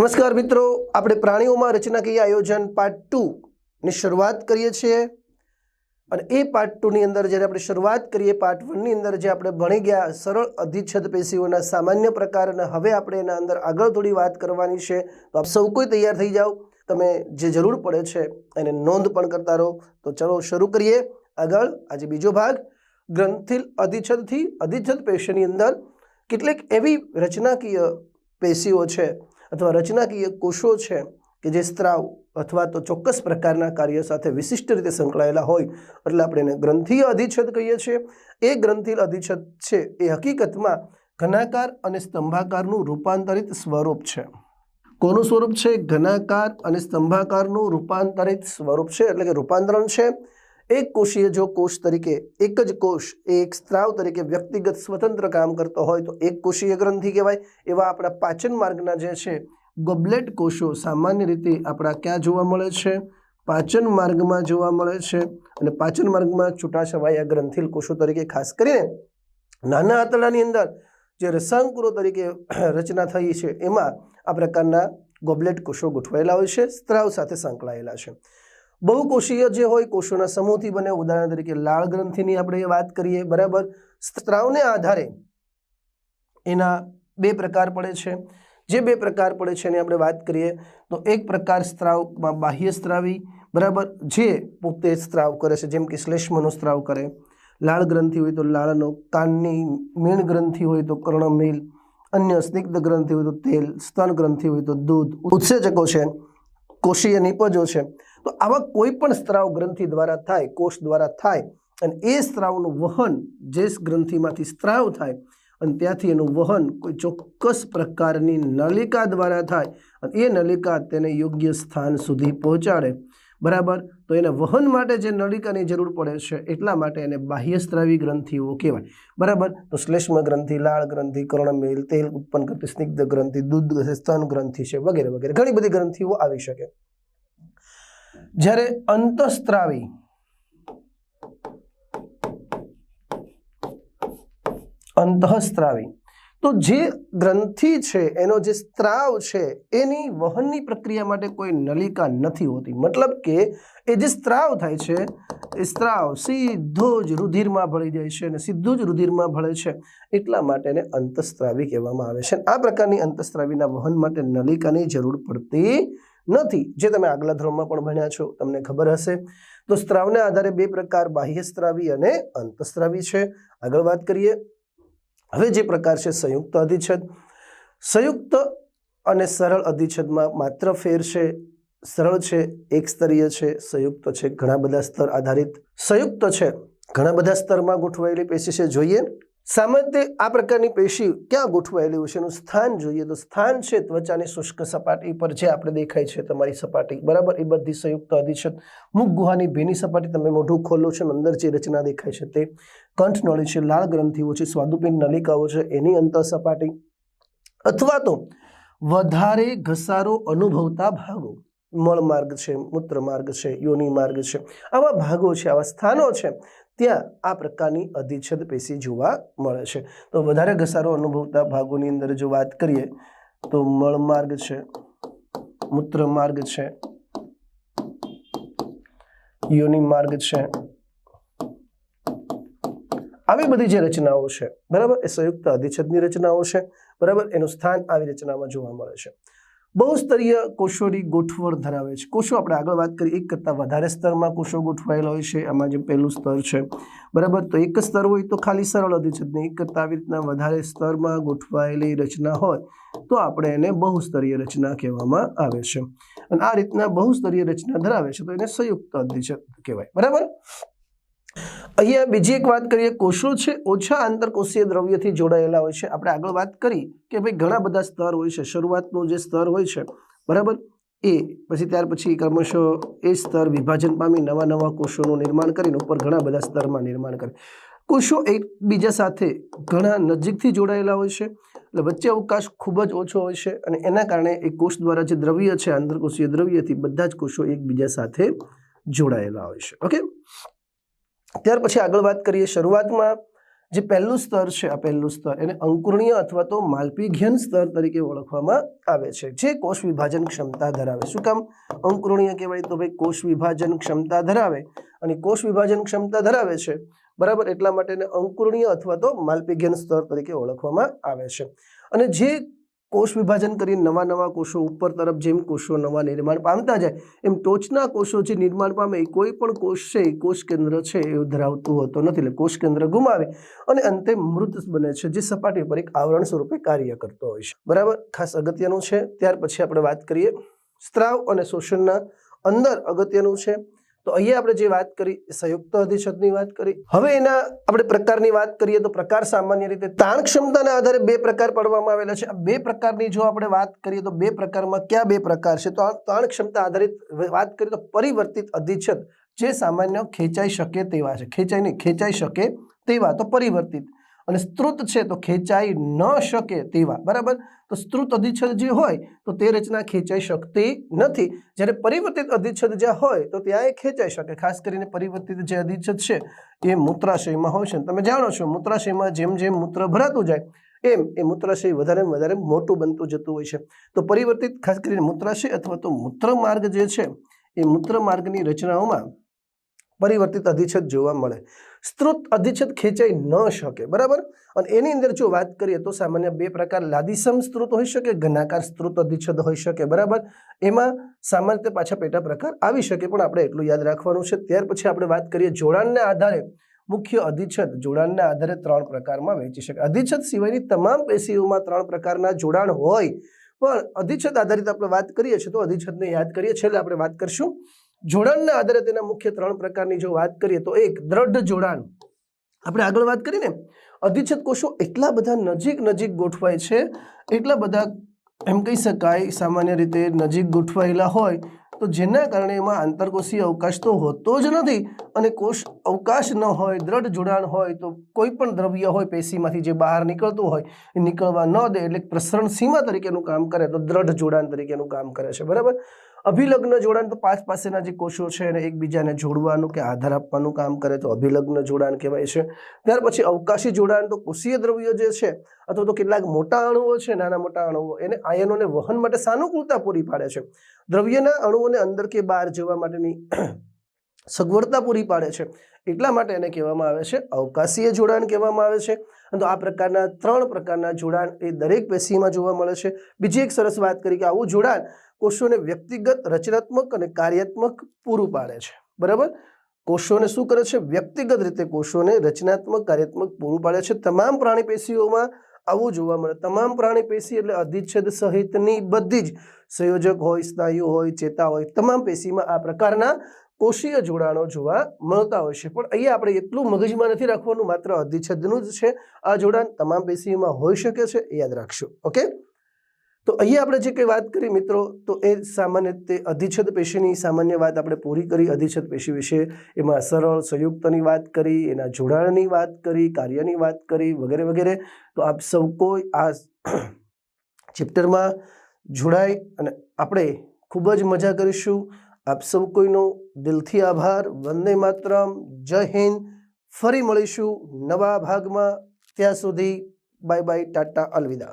નમસ્કાર મિત્રો, આપણે પ્રાણીઓમાં રચનાકીય આયોજન પાર્ટ ટુની શરૂઆત કરીએ છીએ. અને એ પાર્ટ ટુની અંદર જ્યારે આપણે શરૂઆત કરીએ પાર્ટ વનની અંદર જે આપણે ભણી ગયા સરળ અધિચ્છદ પેશીઓના સામાન્ય પ્રકાર અને હવે આપણે એના અંદર આગળ થોડી વાત કરવાની છે, તો આપ સૌ કોઈ તૈયાર થઈ જાઓ. તમે જે જરૂર પડે છે એને નોંધ પણ કરતા રહો. તો ચલો શરૂ કરીએ. આગળ આજે બીજો ભાગ, ગ્રંથિલ અધિચ્છદથી અધિચ્છદ પેશીની અંદર કેટલીક એવી રચનાકીય પેશીઓ છે અથવા રચનાકીય કોષો છે કે જે સ્ત્રાવ અથવા તો ચોક્કસ પ્રકારના કાર્ય સાથે વિશિષ્ટ રીતે સંકળાયેલા હોય, એટલે આપણે એને ગ્રંથિય અધિચ્છદ કહીએ છીએ. એ ગ્રંથિલ અધિચ્છદ છે એ હકીકતમાં ઘનાકાર અને સ્તંભાકારનું રૂપાંતરિત સ્વરૂપ છે. કોનું સ્વરૂપ છે? ઘનાકાર અને સ્તંભાકારનું રૂપાંતરિત સ્વરૂપ છે. એટલે કે રૂપાંતરણ છે. એક કોષીય જો કોષ તરીકે, એક જ કોષ એ એક સ્ત્રાવ તરીકે વ્યક્તિગત સ્વતંત્ર કામ કરતો હોય તો એક કોષીય ગ્રંથિ કહેવાય. એવા આપણા પાચન માર્ગના જે છે, ગોબલેટ કોષો સામાન્ય રીતે આપણા ક્યાં જોવા મળે છે? પાચન માર્ગમાં જોવા મળે છે અને પાચન માર્ગમાં છૂટાછવાયા ગ્રંથિલ કોષો તરીકે ખાસ કરીને નાના આંતરડાની અંદર જે રસાંકુરો તરીકે રચના થઈ છે, એમાં આ પ્રકારના ગોબલેટ કોષો ગોઠવાયેલા હોય છે, સ્ત્રાવ સાથે સંકળાયેલા છે. બહુકોષીય જે હોય, કોષોના સમૂહથી બને. ઉદાહરણ તરીકે લાળ ગ્રંથિની આપણે વાત કરીએ, બરાબર? સ્ત્રાવને આધારે એના બે પ્રકાર પડે છે. જે બે પ્રકાર પડે છે એની આપણે વાત કરીએ, તો એક પ્રકાર સ્ત્રાવમાં બાહ્ય સ્ત્રાવી, બરાબર? જે પોતે સ્ત્રાવ કરે છે, જેમ કે શ્લેષ્મનો સ્ત્રાવ કરે. લાળ ગ્રંથિ હોય તો લાળનો કાનની મીણ ગ્રંથિ હોય તો કર્ણમેલ અન્ય સ્નિગ્ધ ગ્રંથિ હોય તો તેલ, સ્તન ગ્રંથિ હોય તો દૂધ. ઉત્સેચકો છે, કોષીય નિપજો છે. તો આવા કોઈ પણ સ્ત્રાવ ગ્રંથિ દ્વારા થાય, કોષ દ્વારા થાય અને એ સ્ત્રાવનું વહન જે ગ્રંથિમાંથી સ્ત્રાવ થાય અને ત્યાંથી એનું વહન કોઈ ચોક્કસ પ્રકારની નલિકા દ્વારા થાય અને એ નલિકા તેને યોગ્ય સ્થાન સુધી પહોંચાડે. બરાબર? તો એને વહન માટે જે નલિકાની જરૂર પડે છે, એટલા માટે એને બાહ્યસ્ત્રાવી ગ્રંથિઓ કહેવાય. બરાબર? તો શ્લેષ્મ ગ્રંથિ, લાળ ગ્રંથિ કર્ણમેલ તેલ ઉત્પન્ન કરતી સ્નિગ્ધ ગ્રંથિ, દૂધ સ્તન ગ્રંથિ છે, વગેરે વગેરે. ઘણી બધી ગ્રંથિઓ આવી શકે. જ્યારે અંતસ્ત્રાવી અંતઃસ્ત્રાવી. તો જે ગ્રંથિ છે, એનો જે સ્ત્રાવ છે, એની વહનની પ્રક્રિયા માટે કોઈ નલિકા નથી હોતી. મતલબ કે એ જે સ્ત્રાવ થાય છે, એ સ્ત્રાવ સીધો જ રુધિરમાં ભળી જાય છે અને સીધું જ રુધિરમાં ભળે છે. એટલા માટે એને અંતસ્ત્રાવી કહેવામાં આવે છે. આ પ્રકારની અંતસ્ત્રાવીના વહન માટે નલિકાની જરૂર પડતી નથી, જે તમે આગલા ધોરણમાં પણ ભણ્યા છો, તમને ખબર હશે. તો સ્ત્રાવના આધારે બે પ્રકાર બાહ્ય સ્ત્રાવી અને અંતસ્ત્રાવી છે. આગળ વાત કરીએ. હવે જે પ્રકાર છે સંયુક્ત અધિચ્છદ. સંયુક્ત અને સરળ અધિચ્છદમાં માત્ર ફેર છે, સરળ છે એક સ્તરીય છે, સંયુક્ત છે, ઘણા બધા સ્તર આધારિત. સંયુક્ત છે, ઘણા બધા સ્તરમાં ગોઠવાયેલી પેશી છે. જોઈએ. સામાન્ય આ પ્રકારની પેશી ક્યાં ગોઠવાયેલી હોય છે? એનું સ્થાન જોઈએ તો સ્થાન છે ત્વચાની શુષ્ક સપાટી પર જે આપણે દેખાય છે તમારી સપાટી. બરાબર? એ બધી સંયુક્ત અધિચ્છદ. મુખ ગુહાની ભીની સપાટી તમે મોઢું ખોલો છો અંદર જે રચના દેખાય છે તે કંઠ નળી છે, લાળ ગ્રંથિઓ છે, સ્વાદુપિંડ નલિકાઓ છે, એની અંતર સપાટી. અથવા તો વધારે ઘસારો અનુભવતા ભાગો. મળ માર્ગ છે, મૂત્ર માર્ગ છે, યોની માર્ગ છે. આવા ભાગો છે, આવા સ્થાનો છે ત્યાં આ પ્રકારની અધિચ્છદ પેશી જોવા મળે છે. તો વધારે ઘસારો અનુભવતા ભાગોની અંદર જો વાત કરીએ, તો મળ માર્ગ છે, મૂત્ર માર્ગ છે, યોની માર્ગ છે. આવી બધી જે રચનાઓ છે, બરાબર? એ સંયુક્ત અધિચ્છદની રચનાઓ છે, બરાબર? એનું સ્થાન આવી રચનામાં જોવા મળે છે. બહુસ્તરીય કોષોની ગોઠવણ ધરાવે છે. કોષો આપણે આગળ વાત કરી એક કરતાં વધારે સ્તરમાં કોષો ગોઠવાયેલા હોય છે. આમાં જે પહેલું સ્તર છે, બરાબર? તો એક સ્તર હોય તો ખાલી સરળ અધિચ્છદની એક કરતાં આવી રીતના વધારે સ્તરમાં ગોઠવાયેલી રચના હોય, તો આપણે એને બહુસ્તરીય રચના કહેવામાં આવે છે. અને આ રીતના બહુસ્તરીય રચના ધરાવે છે, તો એને સંયુક્ત અધિચ્છદ કહેવાય. બરાબર? અહીંયા બીજી એક વાત કરીએ, કોષો છે, ઓછા આંતરકોષીય દ્રવ્યથી જોડાયેલા હોય છે. આપણે આગળ વાત કરી કે ભાઈ ઘણા બધા સ્તર હોય છે, શરૂઆતનું જે સ્તર હોય છે, બરાબર? એ, પછી ત્યાર પછી ક્રમશઃ એ સ્તર વિભાજન પામી નવા નવા કોષોનું નિર્માણ કરીને ઉપર ઘણા બધા સ્તરમાં નિર્માણ કરે. કોષો એકબીજા સાથે ઘણા નજીકથી જોડાયેલા હોય છે, એટલે વચ્ચે અવકાશ ખૂબ જ ઓછો હોય છે અને એના કારણે એ કોષ દ્વારા જે દ્રવ્ય છે, આંતરકોષીય દ્રવ્યથી બધા જ કોષો એકબીજા સાથે જોડાયેલા હોય છે. ઓકે? ત્યાર પછી આગળ વાત કરીએ શરૂઆતમાં, જે પહેલું સ્તર છે, આ પહેલું સ્તર એને અંકુરણીય અથવા તો માલપીઘ્યન સ્તર તરીકે ઓળખવામાં આવે છે, જે કોષ વિભાજન ક્ષમતા ધરાવે. શું કામ? અંકુરણીય કહેવાય તો ભાઈ કોષ વિભાજન ક્ષમતા ધરાવે અને કોષ વિભાજન ક્ષમતા ધરાવે છે, બરાબર? એટલા માટે એને અંકુરણીય અથવા તો માલપીઘ્યન સ્તર તરીકે ઓળખવામાં આવે છે. અને જે કોષ વિભાજન કરી નવા નવા કોષો ઉપર તરફ જેમ કોષો નવા નિર્માણ પામતા જાય, એમ ટોચના કોષો જે નિર્માણ પામે એ કોઈ પણ કોષ છે, એ કોષ કેન્દ્ર છે એ ધરાવતું હોતો નથી. એટલે કોષ કેન્દ્ર ગુમાવે અને અંતે મૃત બને છે, જે સપાટી પર એક આવરણ સ્વરૂપે કાર્ય કરતો હોય છે. બરાબર? ખાસ અગત્યનું છે. ત્યાર પછી આપણે વાત કરીએ સ્ત્રાવ અને શોષણના અંદર અગત્યનું છે. તો અહીંયા આપણે જે વાત કરી, સંયુક્ત અધિચ્છદની વાત કરી, હવે એના આપણે પ્રકારની વાત કરીએ તો પ્રકાર સામાન્ય રીતે તાણ ક્ષમતાના આધારે બે પ્રકાર પાડવામાં આવેલા છે. આ બે પ્રકારની જો આપણે વાત કરીએ તો બે પ્રકારમાં કયા બે પ્રકાર છે? તો આ તાણ ક્ષમતા આધારિત વાત કરીએ તો પરિવર્તિત અધિચ્છદ જે સામાન્ય ખેંચાઈ શકે તેવા છે. ખેંચાઈ નહીં, ખેંચાઈ શકે તેવા, તો પરિવર્તિત. અને સ્ત્રુત છે તો ખેંચાઈ ન શકે તેવા, બરાબર? તો સ્ત્રુત અધિચ્છદ જે હોય તો તે રચના ખેંચાઈ શકતી નથી. જ્યારે પરિવર્તિત અધિચ્છદ જ્યાં હોય તો ત્યાં એ ખેંચાઈ શકે. ખાસ કરીને પરિવર્તિત જે અધિચ્છદ છે એ મૂત્રાશયમાં હોય છે. તમે જાણો છો, મૂત્રાશયમાં જેમ જેમ મૂત્ર ભરાતું જાય, એમ એ મૂત્રાશય વધારે વધારે મોટું બનતું જતું હોય છે. તો પરિવર્તિત, ખાસ કરીને મૂત્રાશય અથવા તો મૂત્ર માર્ગ જે છે, એ મૂત્ર માર્ગની રચનાઓમાં પરિવર્તિત અધિચ્છદ જોવા મળે. સ્ત્રોત અધિચ્છદ ખેંચાઈ ન શકે, બરાબર? અને એની અંદર જો વાત કરીએ તો સામાન્ય બે પ્રકાર લાદીસમ સ્ત્રોત હોઈ શકે, ઘનાકાર સ્ત્રોત અધિચ્છદ હોઈ શકે, બરાબર? એમાં સામાન્ય રીતે પાછા પેટા પ્રકાર આવી શકે, પણ આપણે એટલું યાદ રાખવાનું છે. ત્યાર પછી આપણે વાત કરીએ જોડાણના આધારે મુખ્ય અધિચ્છદ. જોડાણના આધારે ત્રણ પ્રકારમાં વહેંચી શકે અધિચ્છદ સિવાયની તમામ પેશીઓમાં ત્રણ પ્રકારના જોડાણ હોય. પણ અધિચ્છદ આધારિત આપણે વાત કરીએ છીએ તો અધિચ્છદને યાદ કરીએ. એટલે આપણે વાત કરશું જોડાણના આધારે તેના મુખ્ય ત્રણ પ્રકારની જો વાત કરીએ તો એક, દ્રઢ જોડાણ. આપણે આગળ વાત કરીને અધિચ્છદ કોષો એટલા બધા નજીક નજીક ગોઠવાય છે, એટલા બધા, એમ કહી શકાય, સામાન્ય રીતે નજીક ગોઠવાયેલા હોય, તો જેના કારણે એમાં આંતરકોષીય અવકાશ તો હોતો જ નથી અને કોષ અવકાશ ન હોય, દ્રઢ જોડાણ હોય, તો કોઈ પણ દ્રવ્ય હોય, પેશીમાંથી જે બહાર નીકળતું હોય, એ નીકળવા ન દે એટલે પ્રસરણ સીમા તરીકેનું કામ કરે, તો દ્રઢ જોડાણ તરીકેનું કામ કરે છે. બરાબર? અભિલગ્ન જોડાણ તો પાંચ પાસેના જે કોષો છે એને એકબીજાને જોડવાનું કે આધાર આપવાનું કામ કરે તો અભિલગ્ન જોડાણ કહેવાય છે. ત્યાર પછી અવકાશી જોડાણ તો કોષીય દ્રવ્યો જે છે અથવા તો કેટલાક મોટા અણુઓ છે, નાના મોટા અણુઓ, એને આયનોને વહન માટે સાનુકૂળતા પૂરી પાડે છે. દ્રવ્યના અણુઓને અંદર કે બહાર જવા માટેની સગવડતા પૂરી પાડે છે. એટલા માટે એને કહેવામાં આવે છે અવકાશીય જોડાણ કહેવામાં આવે છે. તો આ પ્રકારના ત્રણ પ્રકારના જોડાણ એ દરેક પેશીમાં જોવા મળે છે. બીજી એક સરસ વાત કરી કે આવું જોડાણ કોષોને વ્યક્તિગત, રચનાત્મક અને કાર્યાત્મક પૂરું પાડે છે. બરાબર? કોષોને શું કરે છે? વ્યક્તિગત રીતે કોષોને રચનાત્મક, કાર્યાત્મક પૂરું પાડે છે. તમામ પ્રાણી પેશીઓમાં આવું જોવા મળે. તમામ પ્રાણી પેશી એટલે અધિચ્છેદ સહિતની બધી જ સંયોજક હોય, સ્નાયુ હોય, ચેતા હોય, તમામ પેશીમાં આ પ્રકારના કોષીય જોડાણો જોવા મળતા હોય છે. પણ અહીંયા આપણે એટલું મગજમાં નથી રાખવાનું, માત્ર અધિચ્છદનું જ છે આ જોડાણ. તમામ પેશીઓમાં હોઈ શકે છે યાદ રાખશો ઓકે તો અહીંયા આપણે જે કંઈ વાત કરી મિત્રો, તો એ સામાન્ય તે અધિચ્છદ પેશીની સામાન્ય વાત આપણે પૂરી કરી, અધિચ્છદ પેશી વિશે એમાં સરળ સંયુક્તની વાત કરી, એના જોડાણની વાત કરી, કાર્યની વાત કરી વગેરે વગેરે. તો આપ સૌ કોઈ આ ચેપ્ટરમાં જોડાય અને આપણે ખૂબ જ મજા કરીશું. આપ સૌ કોઈનો દિલથી આભાર. વંદે માતરમ. જય હિન્દ. ફરી મળીશું નવા ભાગમાં. ત્યાં સુધી બાય બાય, ટાટા, અલવિદા.